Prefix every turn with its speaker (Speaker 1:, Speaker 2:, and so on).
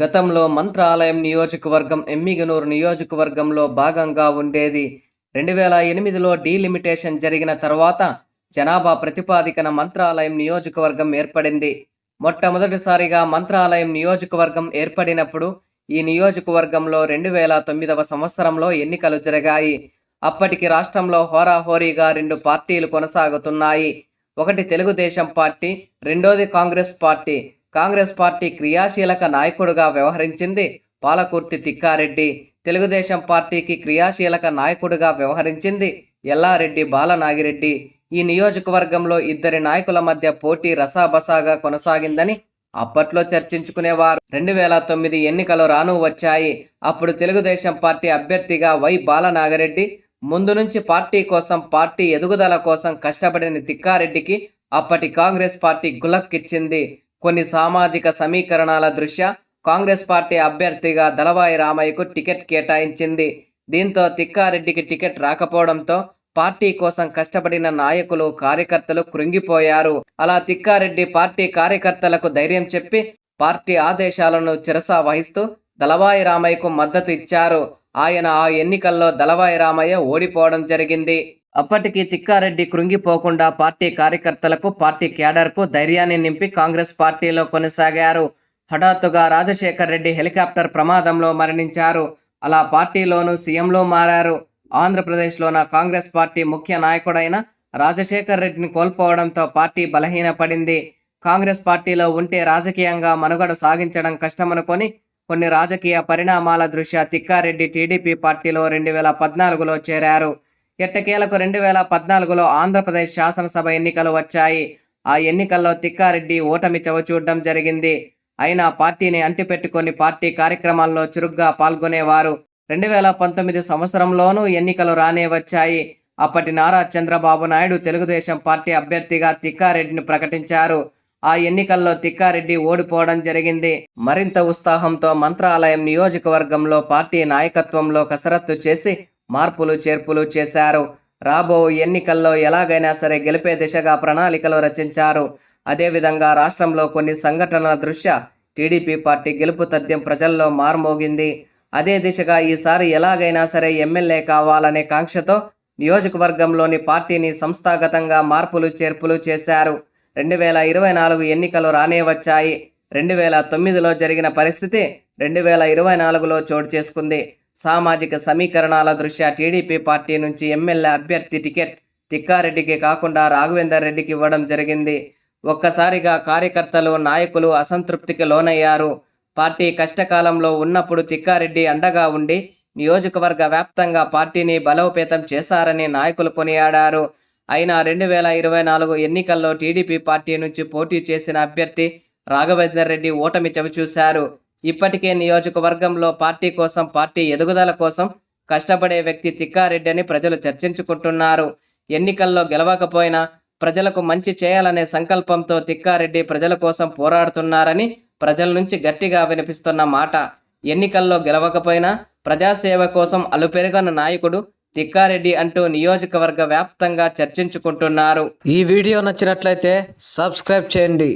Speaker 1: గతంలో మంత్రాలయం నియోజకవర్గం ఎమ్మిగనూరు నియోజకవర్గంలో భాగంగా ఉండేది. రెండు వేల ఎనిమిదిలో డీలిమిటేషన్ జరిగిన తర్వాత జనాభా ప్రతిపాదికన మంత్రాలయం నియోజకవర్గం ఏర్పడింది. మొట్టమొదటిసారిగా మంత్రాలయం నియోజకవర్గం ఏర్పడినప్పుడు ఈ నియోజకవర్గంలో రెండు వేల తొమ్మిదవ సంవత్సరంలో ఎన్నికలు జరిగాయి. అప్పటికి రాష్ట్రంలో హోరాహోరీగా రెండు పార్టీలు కొనసాగుతున్నాయి. ఒకటి తెలుగుదేశం పార్టీ రెండోది కాంగ్రెస్ పార్టీ. కాంగ్రెస్ పార్టీ క్రియాశీలక నాయకుడుగా వ్యవహరించింది పాలకుర్తి తిక్కారెడ్డి. తెలుగుదేశం పార్టీకి క్రియాశీలక నాయకుడుగా వ్యవహరించింది ఎల్లారెడ్డి బాలనాగిరెడ్డి. ఈ నియోజకవర్గంలో ఇద్దరి నాయకుల మధ్య పోటీ రసాబసాగా కొనసాగిందని అప్పట్లో చర్చించుకునేవారు. రెండు వేల తొమ్మిది ఎన్నికలు రాను వచ్చాయి. అప్పుడు తెలుగుదేశం పార్టీ అభ్యర్థిగా వై బాలనాగిరెడ్డి. ముందు నుంచి పార్టీ కోసం పార్టీ ఎదుగుదల కోసం కష్టపడిన తిక్కారెడ్డికి అప్పటి కాంగ్రెస్ పార్టీ గులక్కిచ్చింది. కొన్ని సామాజిక సమీకరణాల దృష్ట్యా కాంగ్రెస్ పార్టీ అభ్యర్థిగా దళవాయి రామయ్యకు టికెట్ కేటాయించింది. దీంతో తిక్కారెడ్డికి టికెట్ రాకపోవడంతో పార్టీ కోసం కష్టపడిన నాయకులు కార్యకర్తలు కృంగిపోయారు. అలా తిక్కారెడ్డి పార్టీ కార్యకర్తలకు ధైర్యం చెప్పి పార్టీ ఆదేశాలను చిరసా వహిస్తూ దళవాయి రామయ్యకు మద్దతు ఇచ్చారు. ఆయన ఆ ఎన్నికల్లో దళవాయి రామయ్య ఓడిపోవడం జరిగింది. అప్పటికి తిక్కారెడ్డి కృంగిపోకుండా పార్టీ కార్యకర్తలకు పార్టీ క్యాడర్కు ధైర్యాన్ని నింపి కాంగ్రెస్ పార్టీలో కొనసాగారు. హఠాత్తుగా రాజశేఖర్ రెడ్డి హెలికాప్టర్ ప్రమాదంలో మరణించారు. అలా పార్టీలోనూ సీఎంలో మారారు. ఆంధ్రప్రదేశ్లోన కాంగ్రెస్ పార్టీ ముఖ్య నాయకుడైన రాజశేఖర్ రెడ్డిని కోల్పోవడంతో పార్టీ బలహీనపడింది. కాంగ్రెస్ పార్టీలో ఉంటే రాజకీయంగా మనుగడ సాగించడం కష్టమనుకొని కొన్ని రాజకీయ పరిణామాల దృష్ట్యా తిక్కారెడ్డి టీడీపీ పార్టీలో రెండు వేల పద్నాలుగులో చేరారు. ఎట్టకేలకు రెండు వేల పద్నాలుగులో ఆంధ్రప్రదేశ్ శాసనసభ ఎన్నికలు వచ్చాయి. ఆ ఎన్నికల్లో తిక్కారెడ్డి ఓటమి చవచూడడం జరిగింది. అయినా పార్టీని అంటిపెట్టుకొని పార్టీ కార్యక్రమాల్లో చురుగ్గా పాల్గొనేవారు. రెండు వేల పంతొమ్మిది సంవత్సరంలోనూ ఎన్నికలు రానే వచ్చాయి. అప్పటి నారా చంద్రబాబు నాయుడు తెలుగుదేశం పార్టీ అభ్యర్థిగా తిక్కారెడ్డిని ప్రకటించారు. ఆ ఎన్నికల్లో తిక్కారెడ్డి ఓడిపోవడం జరిగింది. మరింత ఉత్సాహంతో మంత్రాలయం నియోజకవర్గంలో పార్టీ నాయకత్వంలో కసరత్తు చేసి మార్పులు చేర్పులు చేశారు. రాబో ఎన్నికల్లో ఎలాగైనా సరే గెలిపే దిశగా ప్రణాళికలు రచించారు. అదేవిధంగా రాష్ట్రంలో కొన్ని సంఘటనల దృష్ట్యా టీడీపీ పార్టీ గెలుపు తథ్యం ప్రజల్లో మార్మోగింది. అదే దిశగా ఈసారి ఎలాగైనా సరే ఎమ్మెల్యే కావాలనే కాంక్షతో నియోజకవర్గంలోని పార్టీని సంస్థాగతంగా మార్పులు చేర్పులు చేశారు. రెండు వేల ఇరవై నాలుగు ఎన్నికలు రానే వచ్చాయి. రెండు వేల తొమ్మిదిలో జరిగిన పరిస్థితి రెండు వేల ఇరవై నాలుగులో చోటు చేసుకుంది. సామాజిక సమీకరణాల దృష్ట్యా టీడీపీ పార్టీ నుంచి ఎమ్మెల్యే అభ్యర్థి టికెట్ తిక్కారెడ్డికి కాకుండా రాఘవేందర్ రెడ్డికి ఇవ్వడం జరిగింది. ఒక్కసారిగా కార్యకర్తలు నాయకులు అసంతృప్తికి లోనయ్యారు. పార్టీ కష్టకాలంలో ఉన్నప్పుడు తిక్కారెడ్డి అండగా ఉండి నియోజకవర్గ వ్యాప్తంగా పార్టీని బలోపేతం చేశారని నాయకులు కొనియాడారు. అయినా రెండు వేల ఇరవై నాలుగు ఎన్నికల్లో టీడీపీ పార్టీ నుంచి పోటీ చేసిన అభ్యర్థి రాఘవేందర్ రెడ్డి ఓటమి చవిచూశారు. ఇప్పటికే నియోజకవర్గంలో పార్టీ కోసం పార్టీ ఎదుగుదల కోసం కష్టపడే వ్యక్తి తిక్కారెడ్డి అని ప్రజలు చర్చించుకుంటున్నారు. ఎన్నికల్లో గెలవకపోయినా ప్రజలకు మంచి చేయాలనే సంకల్పంతో తిక్కారెడ్డి ప్రజల కోసం పోరాడుతున్నారని ప్రజల నుంచి గట్టిగా వినిపిస్తున్న మాట. ఎన్నికల్లో గెలవకపోయినా ప్రజాసేవ కోసం అలుపెరుగన్న నాయకుడు తిక్కారెడ్డి అంటూ నియోజకవర్గ వ్యాప్తంగా చర్చించుకుంటున్నారు. ఈ వీడియో నచ్చినట్లయితే సబ్స్క్రైబ్ చేయండి.